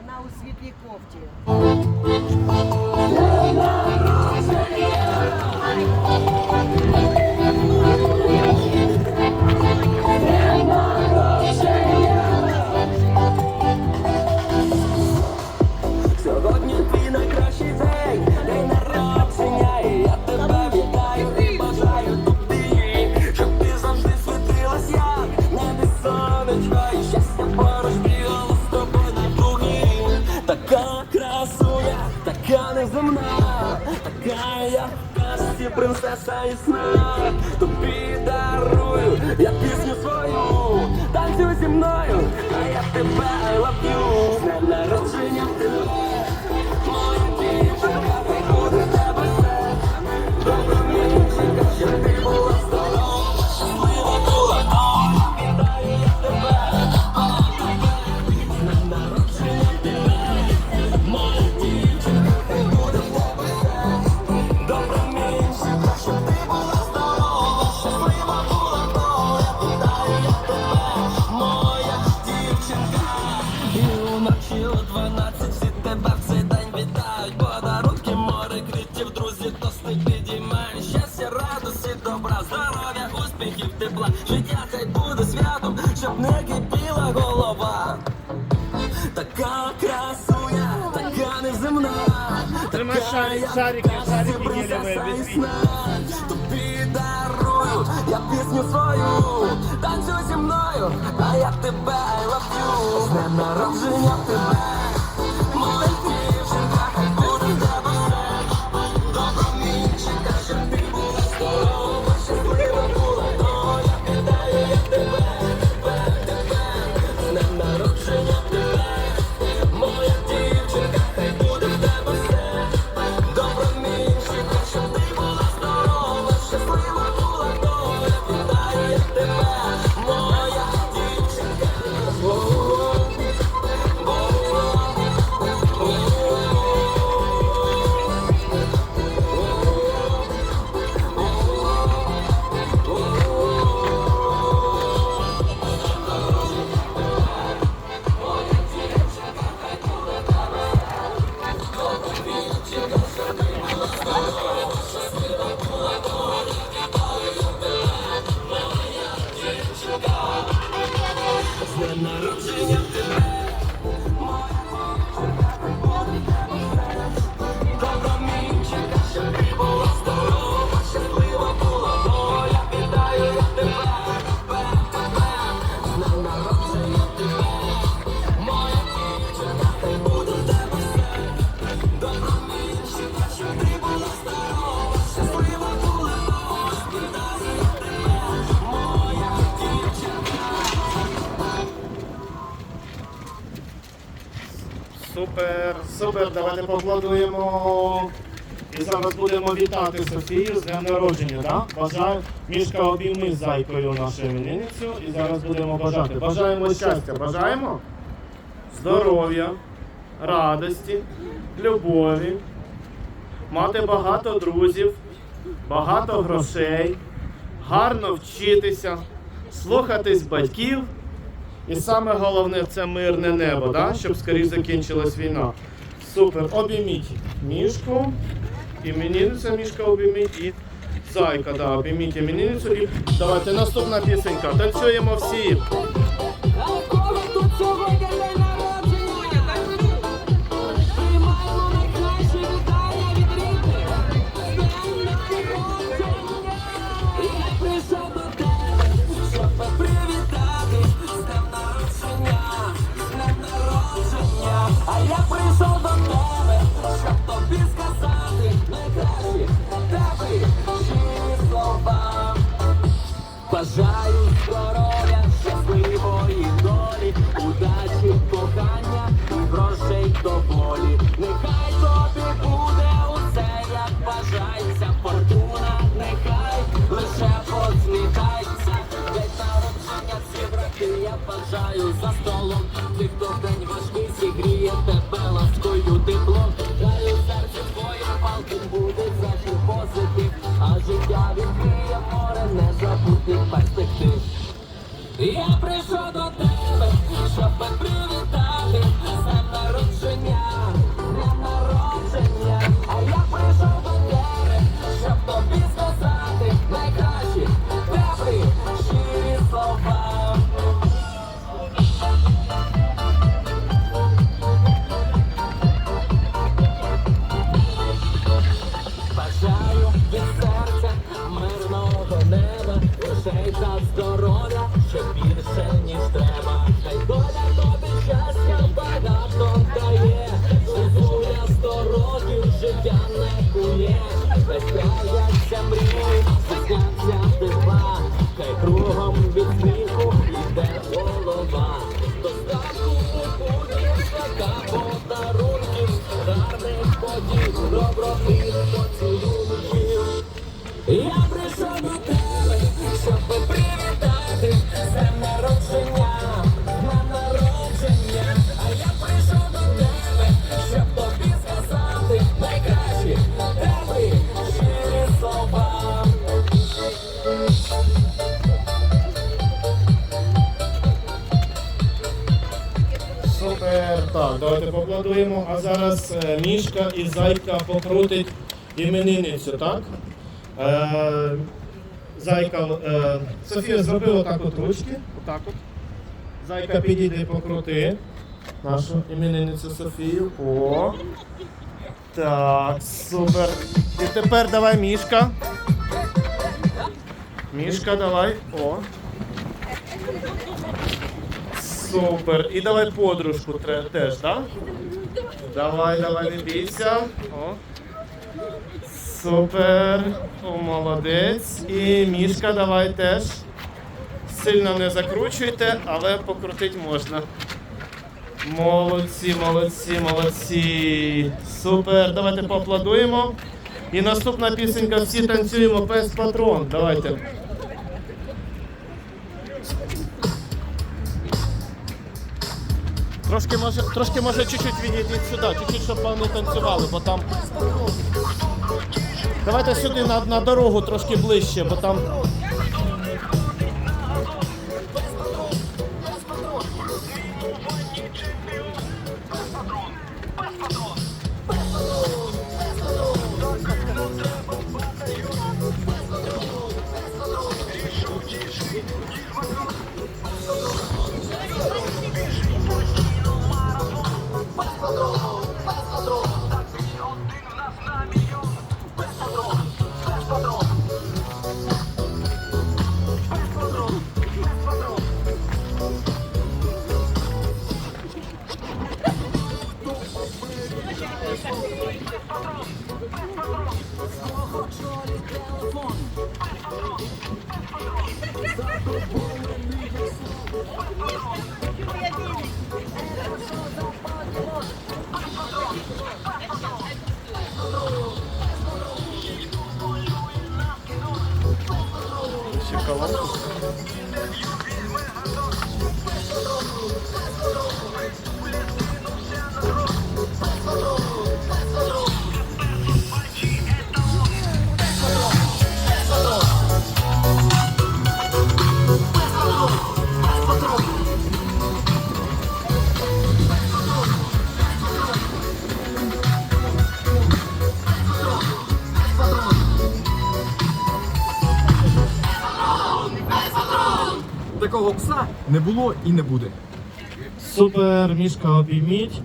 Вона у світлій кофті. Сьогодні твій найкращий день, день народження, і я тебе вітаю і бажаю тобі, щоб ти завжди світилась, як небі сонечко, така такая в казці принцеса і сна. Тобі дарую я пісню свою, танцюй зі мною, Тримай шарики, я шарики, шарики гелевые. Тобі дарую я пісню свою, танцюй зі мною, а я тебе I love you. З днем народження тебе, 何それ? Супер, давайте поаплодуємо. І зараз будемо вітати Софію з днем народження, так? Бажаю, мішка обійми з зайкою нашу іменинницю і зараз будемо бажати. Бажаємо щастя, бажаємо здоров'я, радості, любові, мати багато друзів, багато грошей, гарно вчитися, слухатись батьків. І саме головне це мирне небо, да? щоб скоріше закінчилась війна. Супер, обійміть мішку, іменинниця мішка обійміть і зайка, да, обійміть іменинницю. І давайте наступна пісенька. Танцюємо всі. Зібрати я бажаю за столом. Тих, хто день важкий зігріє тебе ласкою теплом. Даю серцю твоє палким буде завжди позитив, а життя відкриє море незабутих перспектив. Я поаплодуємо. А зараз е, мішка і зайка покрутить іменинницю, так? Е, зайка, е, Софія зроби отак от ручки. Отак от. Зайка підійде покрути нашу іменинницю Софію. О. Так, супер. І тепер давай мішка. Мішка, давай. О. Супер. І давай подружку теж, так? Давай, давай, не бійся. О. Супер. О, молодець. І мішка давай теж. Сильно не закручуйте, але покрутити можна. Молодці, молодці, молодці. Супер. Давайте поаплодуємо. І наступна пісенька всі танцюємо пес патрон. Давайте. Трошки може, трошки може чуть-чуть відійдіть сюди, чуть-чуть, щоб вони танцювали, бо там. Давайте сюди на, на дорогу трошки ближче, бо там. Ще колонку. Такого пса не було і не буде. Супер, мішка обійміть.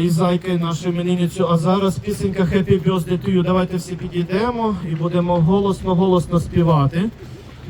І зайки нашу іменинницю. А зараз пісенька Happy Birthday to you. Давайте всі підійдемо і будемо голосно-голосно співати.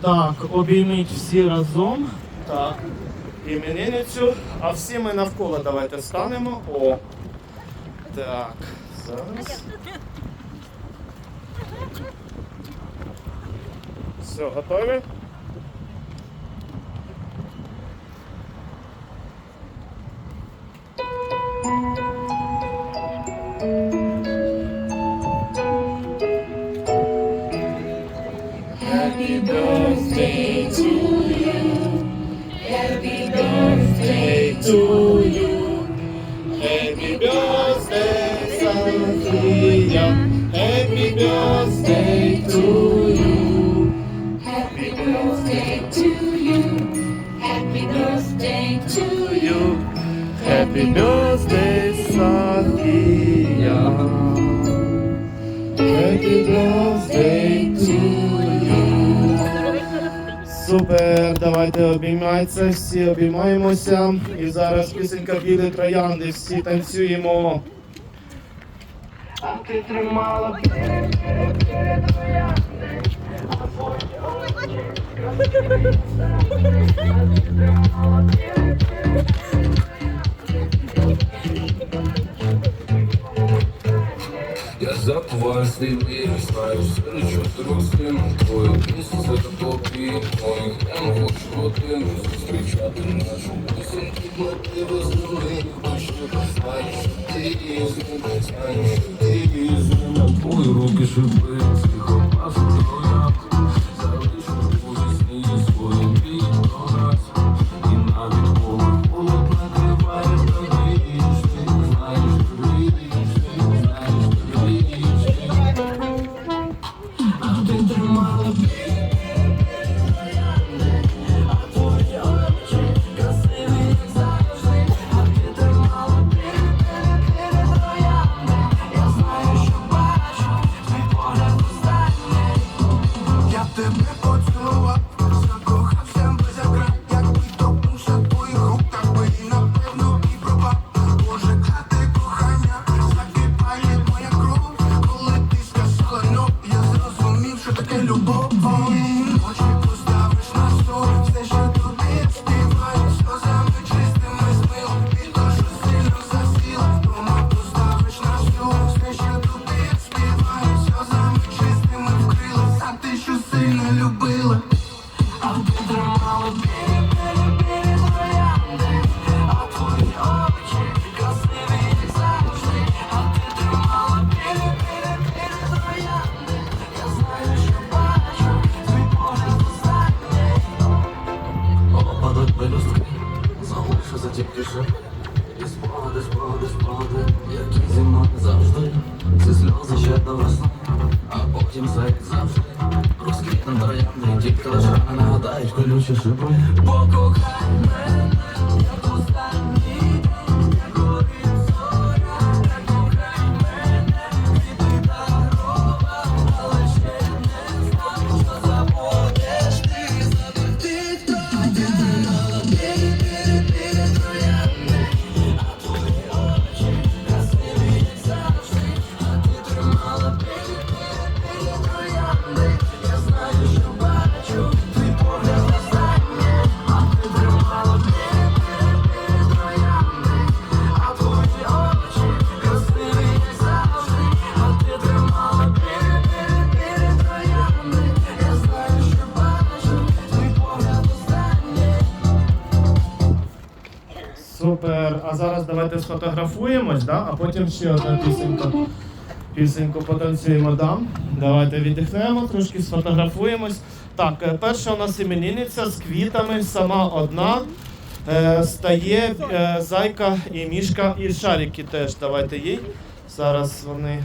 Так, обійміть всі разом. Так. Іменинницю. А всі ми навколо давайте станемо. О. Так. Зараз. Все, готові? Happy birthday, Sophia. Happy birthday to you. Happy birthday to you. Happy birthday to you. Happy birthday, Sophia. Happy birthday Супер, давайте обіймайтеся, всі обіймаємося. І зараз пісенька білі троянди, всі танцюємо. А ти тримала Я запасный не знаю, встречу с родственным твою Місяць за тобі, твоїх не хочу один Зустрічати нашу Тільки мотиви з ними Більше знаєш, ти із ними Знаєш, ти із ними Твої руки шипи, тихо пасу що любила, а ти тримала біля, біля, біля троянди, а твої очі красиві, як завжди, а ти тримала біля, біля, біля троянди, я знаю, що бачу, твій погляд останній. Опадуть пелюстки, залишиться тільки шип І спогади, спогади, спогади, які зі мною завжди. Ці сльози ще до весни, а потім все нагадають колючі шипи Супер. А зараз давайте сфотографуємось, да? а потім ще одна пісенька. Пісеньку потанцюємо, да? Давайте віддихнемо, трошки сфотографуємось. Так, е, перша у нас іменинниця з квітами, сама одна. Е, стає е, зайка і мішка, і шарики теж давайте їй. Зараз вони